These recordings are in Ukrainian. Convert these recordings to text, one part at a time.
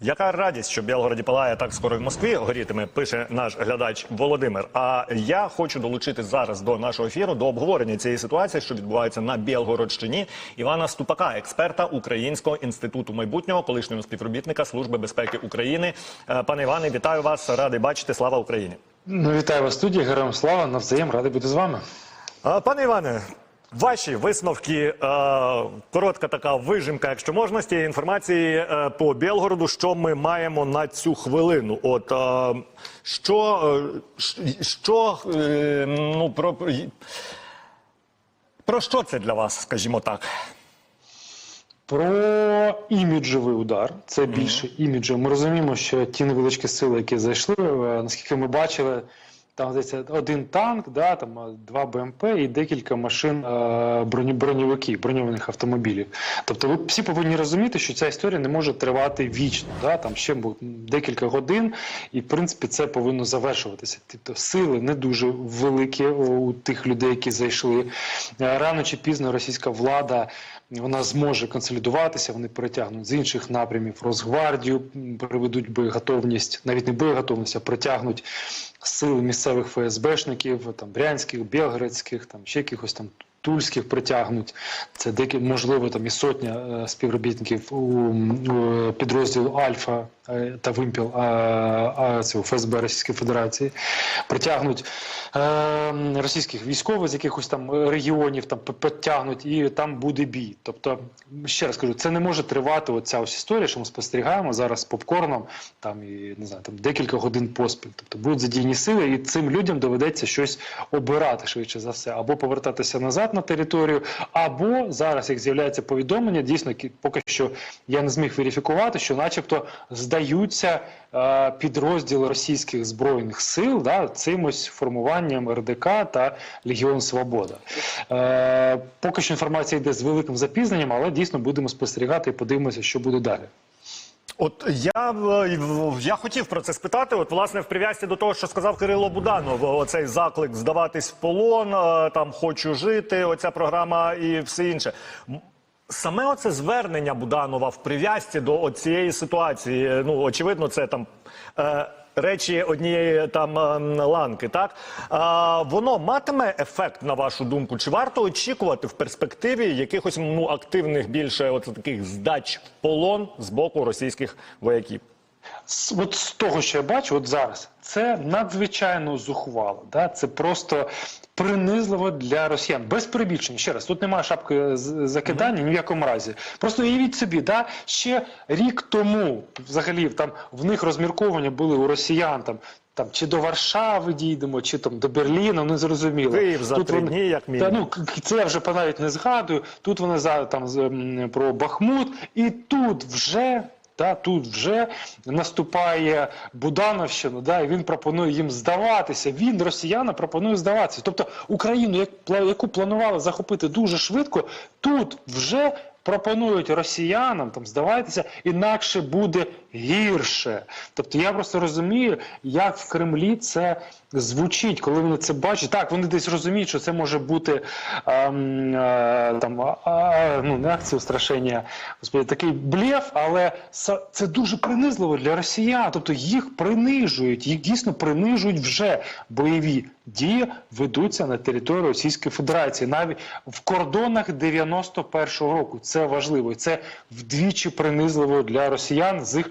Яка радість, що в Білгороді палає так скоро в Москві горітиме, пише наш глядач Володимир. А я хочу долучити зараз до нашого ефіру до обговорення цієї ситуації, що відбувається на Білгородщині. Івана Ступака, експерта Українського інституту майбутнього, колишнього співробітника Служби безпеки України. Е, Пане Іване, вітаю вас! Радий бачити. Слава Україні! Ну, вітаю вас в студії, героям слава, навзаєм, радий бути з вами. А, Пане Іване, ваші висновки, е, коротка така вижимка, якщо можна, з тієї інформації е, по Білгороду, що ми маємо на цю хвилину. От е, що, що ну про, про що це для вас, скажімо так? Про іміджовий удар, це більше іміджу. Ми розуміємо, що ті невеличкі сили, які зайшли, наскільки ми бачили, там здається один танк, да, там два БМП і декілька машин е, броні, броньовиків, броньованих автомобілів. Тобто, ви всі повинні розуміти, що ця історія не може тривати вічно. Да, там ще декілька годин, і в принципі це повинно завершуватися. Тобто сили не дуже великі у тих людей, які зайшли. Е, Рано чи пізно російська влада. Вона зможе консолідуватися, вони перетягнуть з інших напрямів Росгвардію, приведуть боєготовність, навіть не боєготовність, а притягнуть сили місцевих ФСБшників, там брянських, білгородських, там ще якихось там тульських притягнуть. Це деякі, можливо, там і сотня е, співробітників у, підрозділу Альфа е, та Вимпіл а, а, цього ФСБ Російської Федерації. Притягнуть е, російських військових з якихось там регіонів, там підтягнуть, і там буде бій. Тобто, ще раз кажу, це не може тривати оця ось історія, що ми спостерігаємо зараз з попкорном, там і не знаю, там декілька годин поспіль. Тобто будуть задіяні сили, і цим людям доведеться щось обирати швидше за все, або повертатися назад на територію, або зараз, як з'являється повідомлення, дійсно поки що я не зміг верифікувати, що, начебто, здаються е, підрозділи російських збройних сил да, цим ось формуванням РДК та Легіон Свобода. Е, поки що інформація йде з великим запізненням, але дійсно будемо спостерігати і подивимося, що буде далі. От я, е, я хотів про це спитати. От, власне, в прив'язці до того, що сказав Кирило Буданов, оцей заклик здаватись в полон, е, там хочу жити, оця програма і все інше. Саме оце звернення Буданова в прив'язці до цієї ситуації. е, Ну, очевидно, це там. Е, Речі однієї там е, ланки, так а, воно матиме ефект на вашу думку? Чи варто очікувати в перспективі якихось ну активних більше от таких здач в полон з боку російських вояків? От з того, що я бачу, от зараз, це надзвичайно зухвало. Да? Це просто принизливо для росіян. Без перебільшення. Ще раз, тут немає шапки закидання ні в якому разі. Просто уявіть собі, да? ще рік тому взагалі там в них розмірковання були у росіян там. Там чи до Варшави дійдемо, чи там до Берліна, не зрозуміло. Київ за три вони- дні, як Та, ну, це я вже навіть не згадую. Тут вони за там про Бахмут, і тут вже. Та тут вже наступає Будановщина, да, і він пропонує їм здаватися. Він росіяни пропонує здаватися. Тобто Україну, яку планували захопити дуже швидко, тут вже пропонують росіянам там здавайтеся, інакше буде гірше. Тобто я просто розумію, як в Кремлі це звучить, коли вони це бачать. Так, вони десь розуміють, що це може бути ем, е, там а, ну не акція устрашення, господи, такий блєф, але це дуже принизливо для росіян. Тобто їх принижують, їх дійсно принижують вже бойові дії ведуться на території Російської Федерації, навіть в кордонах 91-го року. Це важливо, і це вдвічі принизливо для росіян з їх,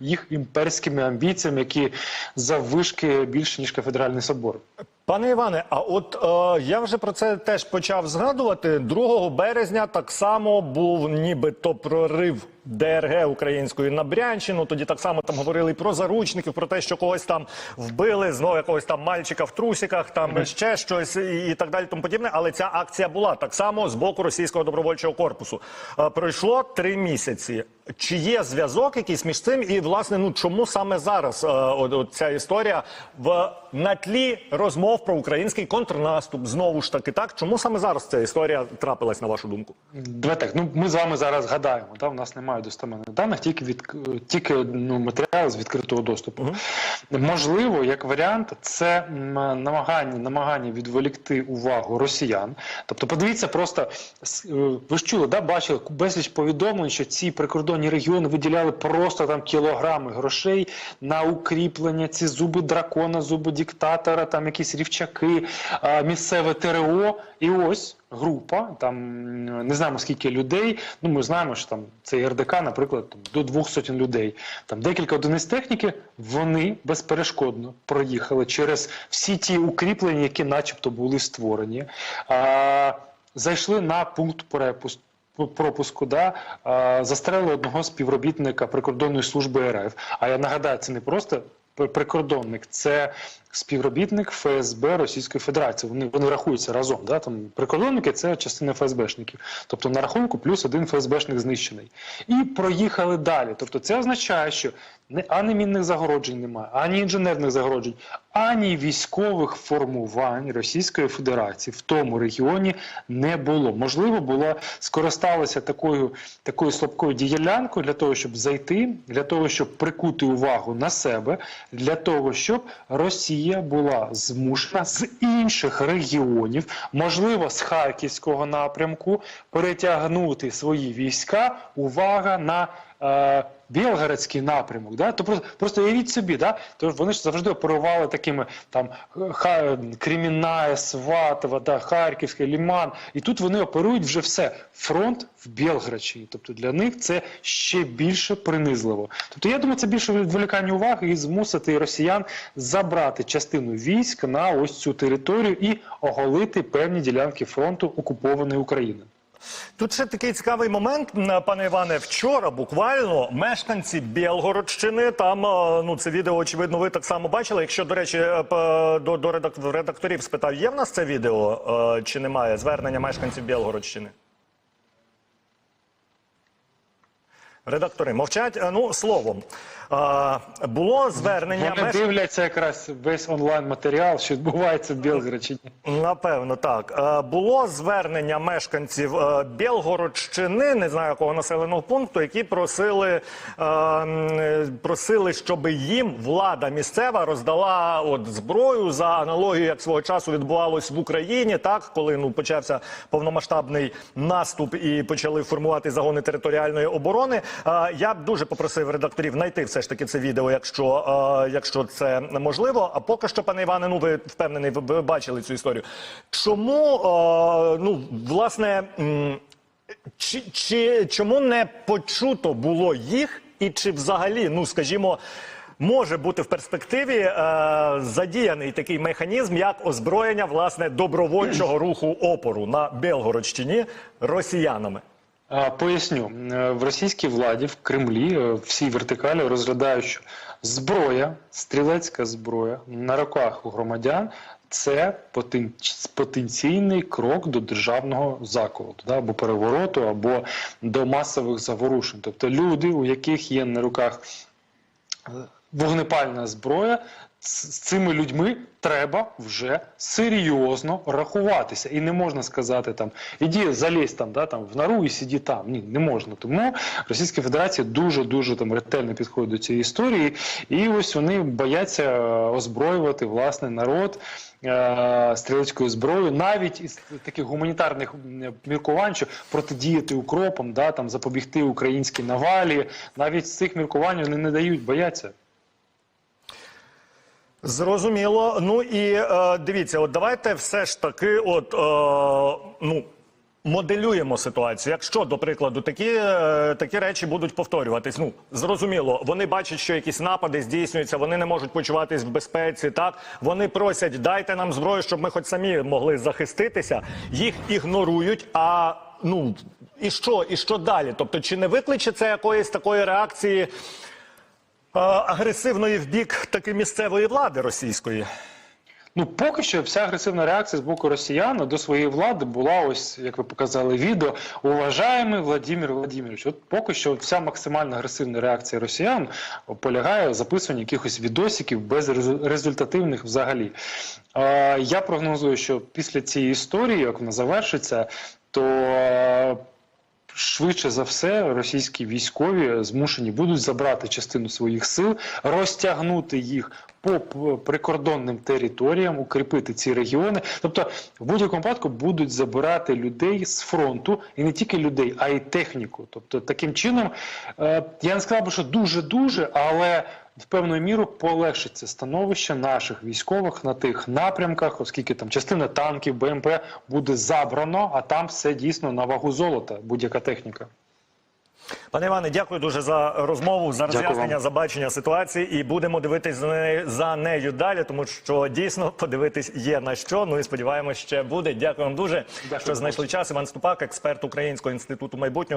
їх імперськими амбіціями, які заввишки більше ніж кафедральний собор. Пане Іване, а от е, я вже про це теж почав згадувати. 2 березня так само був нібито прорив ДРГ української на Брянщину. Тоді так само там говорили і про заручників, про те, що когось там вбили, знову якогось там мальчика в трусиках, там ще щось і, і так далі. Тому подібне. Але ця акція була так само з боку російського добровольчого корпусу. Е, пройшло три місяці. Чи є зв'язок якийсь між цим? І власне, ну чому саме зараз е, от, от ця історія в на тлі розмов про український контрнаступ? Знову ж таки, так чому саме зараз ця історія трапилась на вашу думку? Давай так, ну ми з вами зараз гадаємо. Да? У нас немає достеменних даних, тільки від тільки ну, матеріали з відкритого доступу. Можливо, як варіант, це намагання, намагання відволікти увагу росіян. Тобто, подивіться, просто е, ви ж чули, да, бачили безліч повідомлень, що ці прикордонні регіони виділяли просто там кілограми грошей на укріплення, ці зуби дракона, зуби диктатора, там якісь рівчаки, місцеве ТРО. І ось група, там не знаємо скільки людей. Ну ми знаємо, що там цей РДК, наприклад, до двох сотень людей. Там декілька одиниць техніки. Вони безперешкодно проїхали через всі ті укріплення, які, начебто, були створені. А, зайшли на пункт перепусту. Пропуску да застрелили одного співробітника прикордонної служби РФ. А я нагадаю, це не просто прикордонник, це співробітник ФСБ Російської Федерації. Вони вони рахуються разом. Да? Там прикордонники це частина ФСБшників. Тобто на рахунку плюс один ФСБшник знищений. І проїхали далі. Тобто це означає, що ані мінних загороджень немає, ані інженерних загороджень, ані військових формувань Російської Федерації в тому регіоні не було. Можливо, було скористалися такою, такою слабкою діялянкою для того, щоб зайти, для того, щоб прикути увагу на себе, для того, щоб Росія була змушена з інших регіонів, можливо, з Харківського напрямку, перетягнути свої війська. Увага на е, Білгородський напрямок, да? то просто, просто уявіть собі, да? то вони ж завжди оперували такими там ха, Кремінна, Сватова, да, Харківський, Ліман. І тут вони оперують вже все. Фронт в Білгородщині. Тобто для них це ще більше принизливо. Тобто, я думаю, це більше відволікання уваги і змусити росіян забрати частину військ на ось цю територію і оголити певні ділянки фронту окупованої України. Тут ще такий цікавий момент, пане Іване. Вчора буквально мешканці Білгородщини, там е, ну це відео, очевидно, ви так само бачили. Якщо, до речі, е, до, до редак- редакторів спитав, є в нас це відео е, чи немає звернення мешканців Білгородщини? Редактори мовчать. Е, Ну, словом, е, було звернення Вони дивляться якраз весь онлайн матеріал, що відбувається в Білгородщині. Напевно, так. Е, Було звернення мешканців Білгородщини, не знаю якого населеного пункту, які просили, е, просили, щоб їм влада місцева роздала от зброю за аналогію, як свого часу відбувалось в Україні, так коли ну почався повномасштабний наступ і почали формувати загони територіальної оборони. Я б дуже попросив редакторів знайти все ж таки це відео, якщо, якщо це можливо. А поки що, пане Іване, ну ви впевнений, ви, бачили цю історію. Чому ну власне чи, чи чому не почуто було їх, і чи взагалі, ну скажімо. Може бути в перспективі е, задіяний такий механізм, як озброєння власне добровольчого руху опору на Белгородщині росіянами. Поясню, Е, в російській владі в Кремлі е, всій вертикалі розглядають, що зброя, стрілецька зброя на руках у громадян це потенційний крок до державного заколоту, да, або перевороту, або до масових заворушень. Тобто люди, у яких є на руках е, вогнепальна зброя, з цими людьми треба вже серйозно рахуватися. І не можна сказати там іди залізь там, да, там в нору і сиді там. Ні, не можна. Тому Російська Федерація дуже дуже там ретельно підходить до цієї історії, і ось вони бояться е, озброювати власне народ. е, Стрілецькою зброєю, навіть із таких гуманітарних міркувань, що протидіяти укропам, да, там запобігти українській навалі, навіть з цих міркувань вони не дають, бояться. Зрозуміло. Ну і е, дивіться, от давайте все ж таки, от е, ну. Моделюємо ситуацію. Якщо, до прикладу, такі, е, такі речі будуть повторюватись, ну зрозуміло, вони бачать, що якісь напади здійснюються, вони не можуть почуватись в безпеці. Так вони просять, дайте нам зброю, щоб ми хоч самі могли захиститися. Їх ігнорують. А ну і що, і що далі? Тобто, чи не викличе це якоїсь такої реакції? Агресивної в бік таки місцевої влади російської. Ну, поки що вся агресивна реакція з боку росіян до своєї влади була ось, як ви показали відео, уважаємий Владимир Владимирович. От поки що вся максимально агресивна реакція росіян полягає в записуванні якихось відосиків безрезультативних взагалі. Е, я прогнозую, що після цієї історії, як вона завершиться, то е, швидше за все російські військові змушені будуть забрати частину своїх сил, розтягнути їх по прикордонним територіям, укріпити ці регіони. Тобто, в будь-якому випадку будуть забирати людей з фронту, і не тільки людей, а й техніку. Тобто, таким чином, е, я не сказав би, що дуже дуже, але в певною міру полегшиться становище наших військових на тих напрямках, оскільки там частина танків, БМП буде забрано, а там все дійсно на вагу золота, будь-яка техніка. Пане Іване, дякую дуже за розмову, за роз'яснення, за бачення ситуації. І будемо дивитись за нею, за нею далі, тому що дійсно подивитись є на що. Ну і сподіваємось, ще буде. Дякую вам дуже, Дякую, що знайшли час. Іван Ступак, експерт Українського інституту майбутнього.